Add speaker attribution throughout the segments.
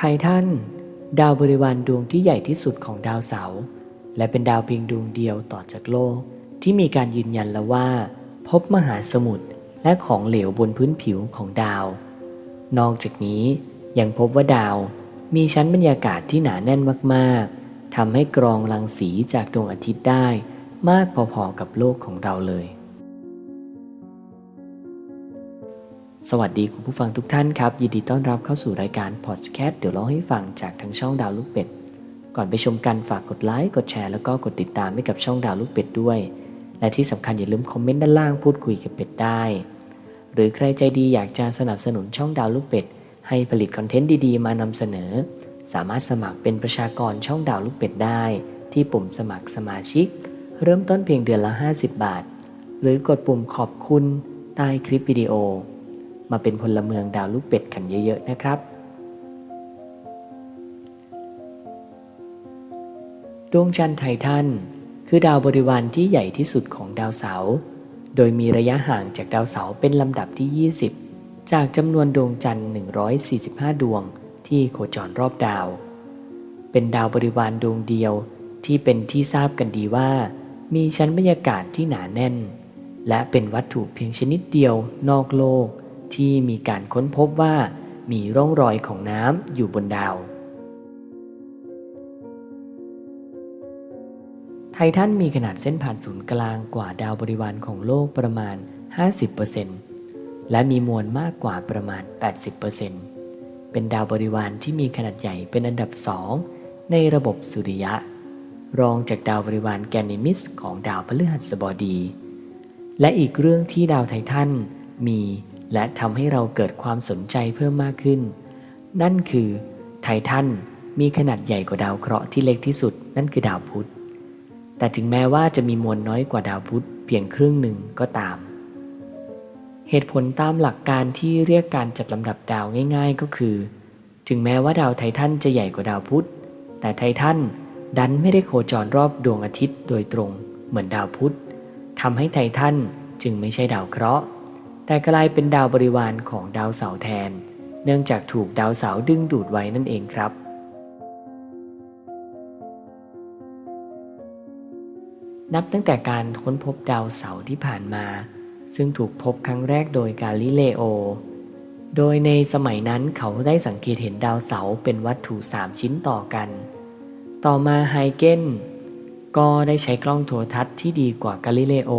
Speaker 1: ไททันดาวบริวารดวงที่ใหญ่ที่สุดของดาวเสาร์และเป็นดาวเพียงดวงเดียวต่อจากโลก ที่มีการยืนยันแล้วว่า พบมหาสมุทรและของเหลวบนพื้นผิวของดาว นอกจากนี้ยังพบว่าดาวมีชั้นบรรยากาศที่หนาแน่นมากๆทำให้กรองรังสีจากดวงอาทิตย์ได้มากพอๆกับโลกของเราเลย สวัสดีคุณผู้ฟังทุกท่านครับ ยินดีต้อนรับเข้าสู่รายการพอดแคสต์เดี๋ยวเล่าให้ฟังจากทางช่องดาวลูกเป็ด ก่อนไปชมกันฝากกดไลค์กดแชร์แล้วก็กดติดตามให้กับช่องดาวลูกเป็ดด้วย และที่สำคัญอย่าลืมคอมเมนต์ด้านล่างพูดคุยกับเป็ดได้ หรือใครใจดีอยากจะสนับสนุนช่องดาวลูกเป็ด ให้ผลิตคอนเทนต์ดีๆ มานำเสนอ สามารถสมัครเป็นประชากรช่องดาวลูกเป็ดได้ ที่ปุ่มสมัครสมาชิก เริ่มต้นเพียงเดือนละ 50 บาท หรือกดปุ่มขอบคุณใต้คลิปวิดีโอ มาเป็นพลเมืองดาวลูกเป็ดกันเยอะๆนะครับ ดวงจันทร์ไททันคือดาวบริวารที่ใหญ่ที่สุดของดาวเสาร์โดยมีระยะห่างจากดาวเสาร์เป็นลำดับที่ 20 จากจำนวนดวงจันทร์ 145 ดวงที่โคจรรอบดาว เป็นดาวบริวารดวงเดียวที่เป็นที่ทราบกันดีว่า มีชั้นบรรยากาศที่หนาแน่น และเป็นวัตถุเพียงชนิดเดียวนอกโลก ที่มีการค้นพบว่ามีร่องรอยของน้ำอยู่บนดาว ไททันมีขนาดเส้นผ่านศูนย์กลางกว่าดาวบริวารของโลกประมาณ 50%และมีมวลมากกว่าประมาณ 80%เป็นดาวบริวารที่มีขนาดใหญ่เป็นอันดับสองในระบบสุริยะ รองจากดาวบริวารแกนิมิสของดาวพฤหัสบดี และอีกเรื่องที่ดาวไททันมี และทำให้เราเกิดความสนใจเพิ่มมากขึ้น นั่นคือไททันมีขนาดใหญ่กว่าดาวเคราะห์ที่เล็กที่สุด นั่นคือดาวพุธ แต่ถึงแม้ว่าจะมีมวลน้อยกว่าดาวพุธเพียงครึ่งหนึ่งก็ตาม เหตุผลตามหลักการที่เรียกการจัดลำดับดาวง่าย ๆ ก็คือ ถึงแม้ว่าดาวไททันจะใหญ่กว่าดาวพุธ แต่ไททันดันไม่ได้โคจรรอบดวงอาทิตย์โดยตรงเหมือนดาวพุธทำให้ไททันจึงไม่ใช่ดาวเคราะห์ แต่กลายเป็นดาวบริวารของดาวเสาร์แทน เนื่องจากถูกดาวเสาร์ดึงดูดไว้นั่นเองครับ นับตั้งแต่การค้นพบดาวเสาร์ที่ผ่านมา ซึ่งถูกพบครั้งแรกโดยกาลิเลโอ โดยในสมัยนั้นเขาได้สังเกตเห็นดาวเสาร์เป็นวัตถุสามชิ้นต่อกัน ต่อมาไฮเกนก็ได้ใช้กล้องโทรทัศน์ที่ดีกว่ากาลิเลโอ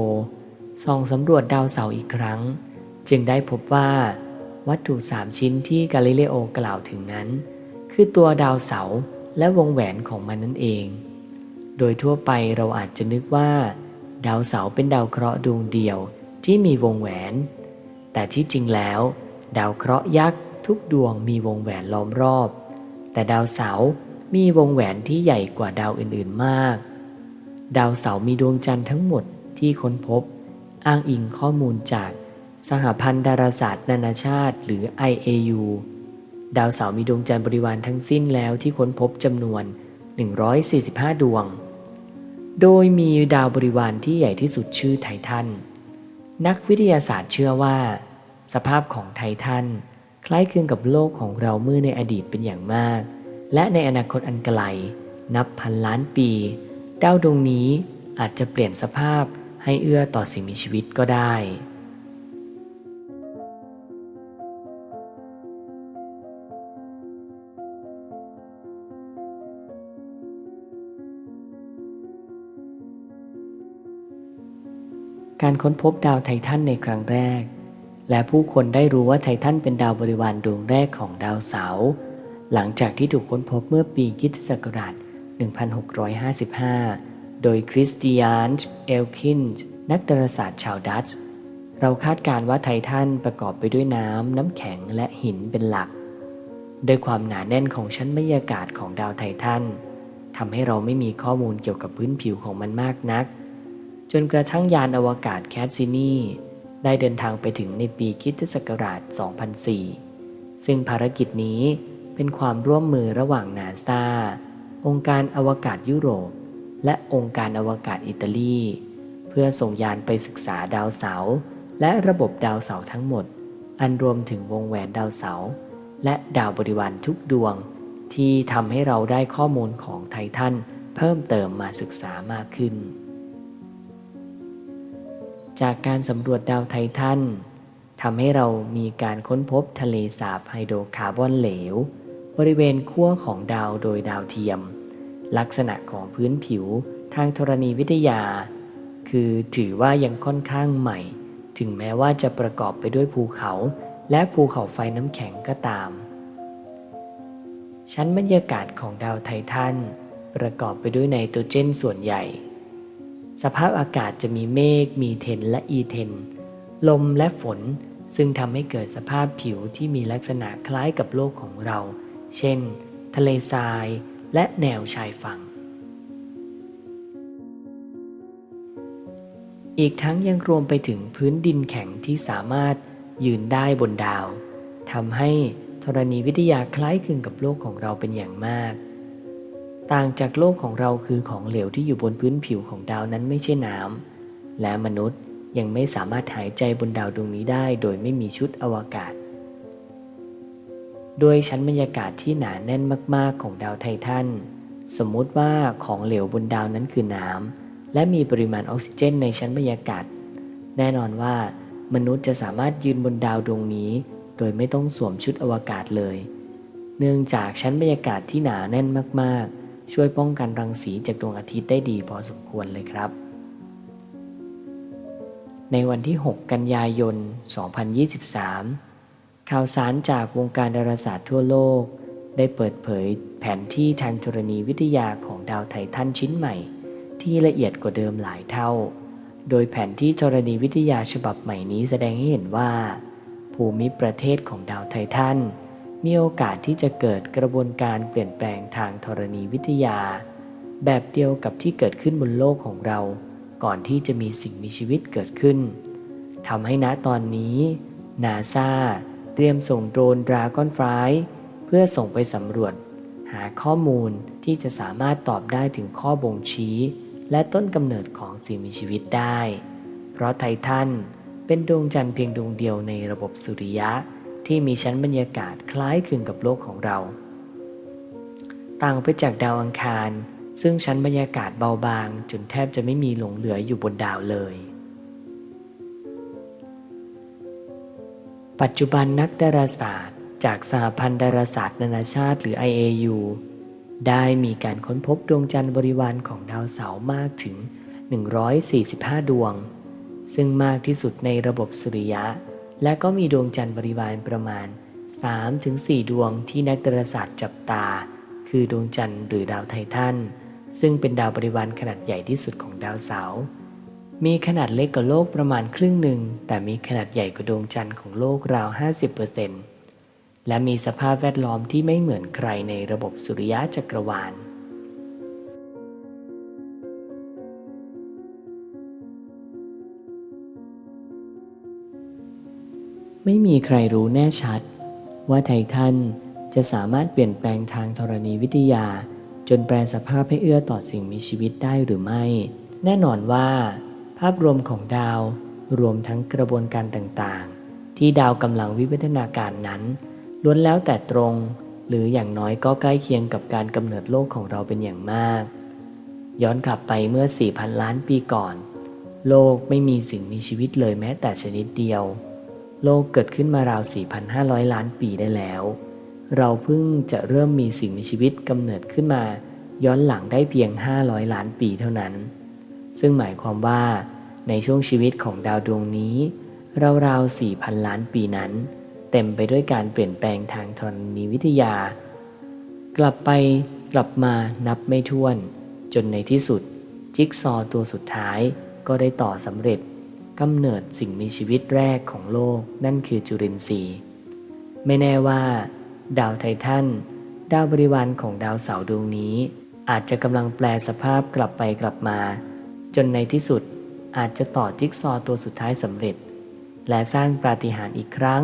Speaker 1: ส่องสำรวจดาวเสาร์อีกครั้ง จึงได้พบว่า วัตถุสามชิ้นที่กาลิเลโอกล่าวถึงนั้น คือตัวดาวเสาร์และวงแหวนของมันนั่นเอง โดยทั่วไปเราอาจจะนึกว่า ดาวเสาร์เป็นดาวเคราะห์ดวงเดียวที่มีวงแหวน แต่ที่จริงแล้ว ดาวเคราะห์ยักษ์ทุกดวงมีวงแหวนล้อมรอบ แต่ดาวเสาร์มีวงแหวนที่ใหญ่กว่าดาวอื่นๆมาก ดาวเสาร์มีดวงจันทร์ทั้งหมดที่ค้นพบ อ้างอิงข้อมูลจาก สหพันธ์ดาราศาสตร์นานาชาติ หรือ IAU ดาวเสาร์มีดวงจันทร์บริวารทั้งสิ้นแล้วที่ค้นพบจำนวน 145 ดวง โดยมีดาวบริวารที่ใหญ่ที่สุดชื่อไททัน นักวิทยาศาสตร์เชื่อว่า สภาพของไททันคล้ายคลึงกับโลกของเราเมื่อในอดีตเป็นอย่างมาก และในอนาคตอันไกล นับพันล้านปี ดาวดวงนี้อาจจะเปลี่ยนสภาพให้เอื้อต่อสิ่งมีชีวิตก็ได้ การค้นพบดาวไททันในครั้งแรก และผู้คนได้รู้ว่าไททันเป็นดาวบริวารดวงแรกของดาวเสาร์หลังจากที่ถูกค้นพบเมื่อปีคิศักราช 1655 โดยคริสเตียนเอลคินนักดาราศาสตร์ชาวดัตช์เราคาดการณ์ว่าไททันประกอบไปด้วยน้ำ น้ำแข็งและหินเป็นหลัก โดยความหนาแน่นของชั้นบรรยากาศของดาวไททันทำให้เราไม่มีข้อมูลเกี่ยวกับพื้นผิวของมันมากนัก จนกระทั่งยานอวกาศแคสซินีได้เดินทางไปถึงในปีคริสตศักราช 2004 ซึ่งภารกิจนี้เป็นความร่วมมือระหว่างนาซาองค์การอวกาศยุโรป และองค์การอวกาศอิตาลี เพื่อส่งยานไปศึกษาดาวเสาร์และระบบดาวเสาร์ทั้งหมด อันรวมถึงวงแหวนดาวเสาร์และดาวบริวารทุกดวง ที่ทำให้เราได้ข้อมูลของไททันเพิ่มเติมมาศึกษามากขึ้น จากการสำรวจดาวไททันทำให้เรามีการค้นพบทะเลสาบไฮโดรคาร์บอนเหลว บริเวณขั้วของดาวโดยดาวเทียม ลักษณะของพื้นผิวทางธรณีวิทยา คือถือว่ายังค่อนข้างใหม่ ถึงแม้ว่าจะประกอบไปด้วยภูเขาและภูเขาไฟน้ำแข็งก็ตาม ชั้นบรรยากาศของดาวไททันประกอบไปด้วยไนโตรเจนส่วนใหญ่ สภาพอากาศจะมีเมฆ มีเทนและอีเทน ลมและฝน ซึ่งทำให้เกิดสภาพผิวที่มีลักษณะคล้ายกับโลกของเรา เช่น ทะเลทราย และแนวชายฝั่ง อีกทั้งยังรวมไปถึงพื้นดินแข็งที่สามารถยืนได้บนดาว ทำให้ธรณีวิทยาคล้ายคลึงกับโลกของเราเป็นอย่างมาก ต่างจากโลกของเราคือของเหลวที่อยู่บนพื้นผิวของดาวนั้นไม่ใช่น้ำและมนุษย์ยังไม่สามารถหายใจบนดาวดวงนี้ได้โดยไม่มีชุดอวกาศโดยชั้นบรรยากาศที่หนาแน่นมาก ๆ ของดาวไททันสมมุติว่าของเหลวบนดาวนั้นคือน้ำและมีปริมาณออกซิเจนในชั้นบรรยากาศ แน่นอนว่ามนุษย์จะสามารถยืนบนดาวดวงนี้ โดยไม่ต้องสวมชุดอวกาศเลย เนื่องจากชั้นบรรยากาศที่หนาแน่นมากๆ ช่วยป้องกันรังสีจากดวงอาทิตย์ได้ดีพอสมควรเลยครับ ในวันที่ 6 กันยายน 2023 ข่าวสารจากวงการดาราศาสตร์ทั่วโลก ได้เปิดเผยแผนที่ทางธรณีวิทยาของดาวไททันชิ้นใหม่ ที่ละเอียดกว่าเดิมหลายเท่า โดยแผนที่ธรณีวิทยาฉบับใหม่นี้แสดงให้เห็นว่า ภูมิประเทศของดาวไททัน มีโอกาสที่จะเกิดกระบวนการเปลี่ยนแปลงทางธรณีวิทยา แบบเดียวกับที่เกิดขึ้นบนโลกของเรา ก่อนที่จะมีสิ่งมีชีวิตเกิดขึ้นทำให้ณตอนนี้นาซาเตรียมส่งโดรนดราก้อนฟลายเพื่อส่งไปสำรวจ หาข้อมูลที่จะสามารถตอบได้ถึงข้อบ่งชี้ และต้นกำเนิดของสิ่งมีชีวิตได้ เพราะไททันเป็นดวงจันทร์เพียงดวงเดียวในระบบสุริยะ ที่มีชั้นบรรยากาศคล้ายคลึงกับโลกของเรา ต่างไปจากดาวอังคาร ซึ่งชั้นบรรยากาศเบาบาง จนแทบจะไม่มีหลงเหลืออยู่บนดาวเลย ปัจจุบันนักดาราศาสตร์ จากสหพันธ์ดาราศาสตร์นานาชาติหรือ IAU ได้มีการค้นพบดวงจันทร์บริวารของดาวเสาร์มากถึง 145 ดวง ซึ่งมากที่สุดในระบบสุริยะ และก็มีดวงจันทร์บริวารประมาณ 3-4 ดวงที่นักดาราศาสตร์จับตา คือดวงจันทร์หรือดาวไททันซึ่งเป็นดาวบริวารขนาดใหญ่ที่สุดของดาวเสาร์มีขนาดเล็กกว่าโลกประมาณครึ่งหนึ่ง แต่มีขนาดใหญ่กว่าดวงจันทร์ของโลกราว 50%และมีสภาพแวดล้อมที่ไม่เหมือนใครในระบบสุริยะจักรวาล ไม่มีใครรู้แน่ชัด ว่าไททันจะสามารถเปลี่ยนแปลงทางธรณีวิทยา จนแปลสภาพให้เอื้อต่อสิ่งมีชีวิตได้หรือไม่ แน่นอนว่า ภาพรวมของดาวรวมทั้งกระบวนการต่างๆ ที่ดาวกำลังวิวัฒนาการนั้นล้วนแล้วแต่ตรง หรืออย่างน้อยก็ใกล้เคียงกับการกำเนิดโลกของเราเป็นอย่างมาก ย้อนกลับไปเมื่อ 4,000 ล้านปีก่อน โลกไม่มีสิ่งมีชีวิตเลยแม้แต่ชนิดเดียว โลกเกิดขึ้นมาราว 4,500 ล้านปีได้แล้ว เราเพิ่งจะเริ่มมีสิ่งมีชีวิตกำเนิดขึ้นมา ย้อนหลังได้เพียง 500 ล้านปีเท่านั้น ซึ่งหมายความว่าในช่วงชีวิตของดาวดวงนี้ ราวๆ 4,000 ล้านปีนั้น เต็มไปด้วยการเปลี่ยนแปลงทางธรณีวิทยา กลับไปกลับมานับไม่ถ้วน จนในที่สุด จิ๊กซอตัวสุดท้ายก็ได้ต่อสำเร็จ กำเนิดสิ่งมีชีวิตแรกของโลกนั่นคือจุลินทรีย์ ไม่แน่ว่า ดาวไททันดาวบริวารของดาวเสาร์ดวงนี้ อาจจะกำลังแปลสภาพกลับไปกลับมา จนในที่สุดอาจจะต่อจิ๊กซอตัวสุดท้ายสำเร็จ และสร้างปาฏิหาริย์อีกครั้ง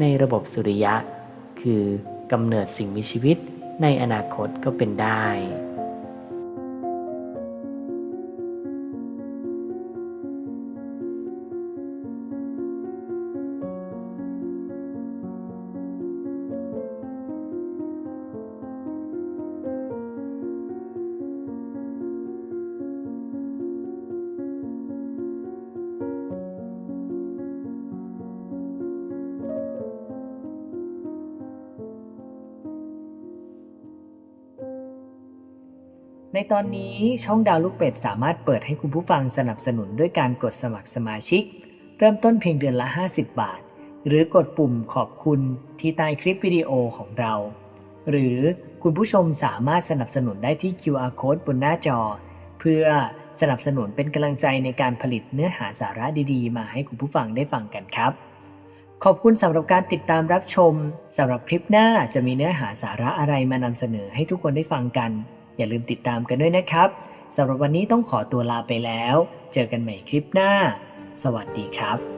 Speaker 1: ในระบบสุริยะ คือกำเนิดสิ่งมีชีวิตในอนาคตก็เป็นได้ ในตอนนี้ช่องดาวลูกเป็ดสามารถเปิดให้คุณผู้ฟังสนับสนุนด้วยการกดสมัครสมาชิก เริ่มต้นเพียงเดือนละ 50 บาท หรือกดปุ่มขอบคุณที่ใต้คลิปวิดีโอของเรา หรือคุณผู้ชมสามารถสนับสนุนได้ที่ QR Code บนหน้าจอ เพื่อสนับสนุนเป็นกำลังใจในการผลิตเนื้อหาสาระดีๆ มาให้คุณผู้ฟังได้ฟังกันครับ ขอบคุณสำหรับการติดตามรับชมสำหรับคลิปหน้าจะมีเนื้อหาสาระอะไรมานำเสนอให้ทุกคนได้ฟังกัน อย่าลืมติดตามกันด้วยนะครับสำหรับวันนี้ต้องขอตัวลาไปแล้ว เจอกันใหม่คลิปหน้า สวัสดีครับ